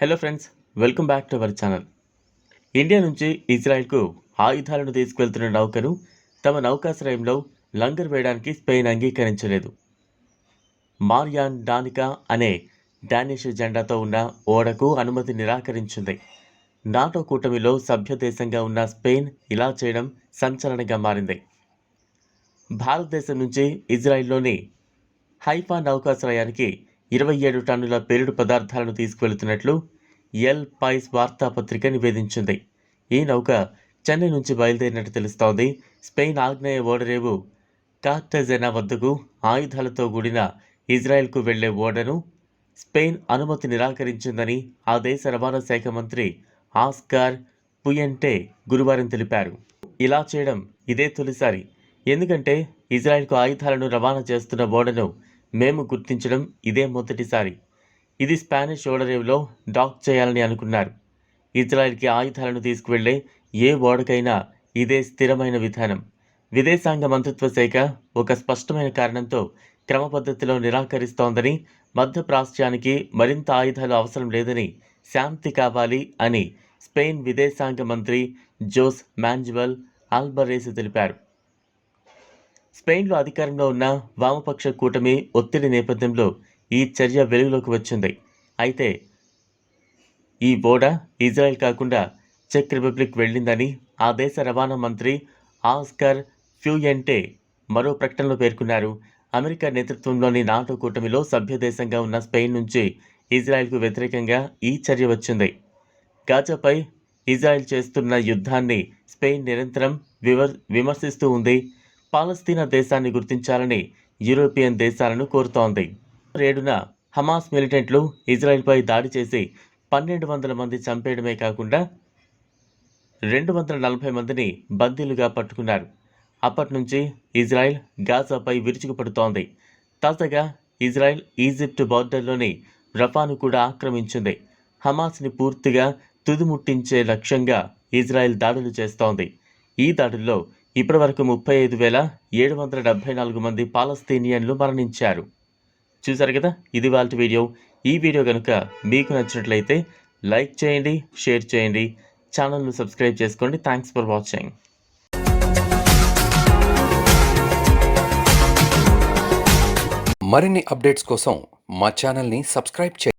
Hello friends welcome back to our channel India నుంచి ఇజ్రాయెల్కు ఆయుధాలను తీసుకువెళ్తున్న నౌకను తమ నౌకాశ్రయంలో లంగర్ వేయడానికి స్పెయిన్ అంగీకరించలేదు. మార్యాన్ డానికా అనే డానిష్ జెండాతో ఉన్న ఓడకు అనుమతి నిరాకరించింది. నాటో కూటమిలో సభ్య దేశంగా ఉన్న స్పెయిన్ ఇలా చేయడం సంచలనంగా మారింది. భారతదేశం నుంచి ఇజ్రాయిల్లోని హైఫా నౌకాశ్రయానికి ఇరవై ఏడు టన్నుల పేలుడు పదార్థాలను తీసుకువెళుతున్నట్లు ఎల్ పైస్ వార్తాపత్రిక నివేదించింది. ఈ నౌక చెన్నై నుంచి బయలుదేరినట్టు తెలుస్తోంది. స్పెయిన్ ఆగ్నేయ ఓడరేవు కార్టజెనా వద్దకు ఆయుధాలతో కూడిన ఇజ్రాయెల్కు వెళ్ళే ఓడను స్పెయిన్ అనుమతి నిరాకరించిందని ఆ దేశ రవాణా శాఖ మంత్రి ఆస్కార్ పుయెంటే గురువారం తెలిపారు. ఇలా చేయడం ఇదే తొలిసారి. ఎందుకంటే ఇజ్రాయెల్కు ఆయుధాలను రవాణా చేస్తున్న ఓడను మేము గుర్తించడం ఇదే మొదటిసారి. ఇది స్పానిష్ ఓడరేవులో డాక్ చేయాలని అనుకున్నారు. ఇజ్రాయెల్కి ఆయుధాలను తీసుకువెళ్ళే ఏ ఓడకైనా ఇదే స్థిరమైన విధానం. విదేశాంగ మంత్రిత్వ శాఖ ఒక స్పష్టమైన కారణంతో క్రమపద్ధతిలో నిరాకరిస్తోందని మధ్యప్రాచ్యానికి మరింత ఆయుధాలు అవసరం లేదని శాంతి కావాలి అని స్పెయిన్ విదేశాంగ మంత్రి జోస్ మాంజువల్ ఆల్బరేసి తెలిపారు. స్పెయిన్లో అధికారంలో ఉన్న వామపక్ష కూటమి ఒత్తిడి నేపథ్యంలో ఈ చర్య వెలుగులోకి వచ్చింది. అయితే ఈ ఓడ ఇజ్రాయెల్ కాకుండా చెక్ రిపబ్లిక్ వెళ్ళిందని ఆ దేశ రవాణా మంత్రి ఆస్కర్ ఫ్యూయంటే మరో ప్రకటనలో పేర్కొన్నారు. అమెరికా నేతృత్వంలోని నాటో కూటమిలో సభ్యదేశంగా ఉన్న స్పెయిన్ నుంచి ఇజ్రాయెల్కు వ్యతిరేకంగా ఈ చర్య వచ్చింది. గాజాపై ఇజ్రాయెల్ చేస్తున్న యుద్ధాన్ని స్పెయిన్ నిరంతరం వివర్ విమర్శిస్తూ ఉంది. పాలస్తీనా దేశాన్ని గుర్తించాలని యూరోపియన్ దేశాలను కోరుతోంది. ఏడున హమాస్ మిలిటెంట్లు ఇజ్రాయెల్పై దాడి చేసి పన్నెండు వందల మంది చంపేయడమే కాకుండా రెండు వందల నలభై మందిని బందీలుగా పట్టుకున్నారు. అప్పటి నుంచి ఇజ్రాయెల్ గాజాపై విరుచుకుపడుతోంది తాజాగా ఇజ్రాయెల్ ఈజిప్ట్ బార్డర్లోని రఫాను కూడా ఆక్రమించింది. హమాస్ని పూర్తిగా తుదిముట్టించే లక్ష్యంగా ఇజ్రాయెల్ దాడులు చేస్తోంది. ఈ దాడుల్లో ఇప్పటివరకు ముప్పై ఐదు వేల ఏడు వందల డెబ్బై నాలుగు మంది పాలస్తీనియన్లు మరణించారు. చూశారు కదా? ఇది వాళ్ళ వీడియో. ఈ వీడియో కనుక మీకు నచ్చినట్లయితే లైక్ చేయండి షేర్ చేయండి ఛానల్ను సబ్స్క్రైబ్ చేసుకోండి. Thanks for watching. మరిన్ని అప్డేట్స్ కోసం మా ఛానల్ని సబ్స్క్రైబ్ చేయండి.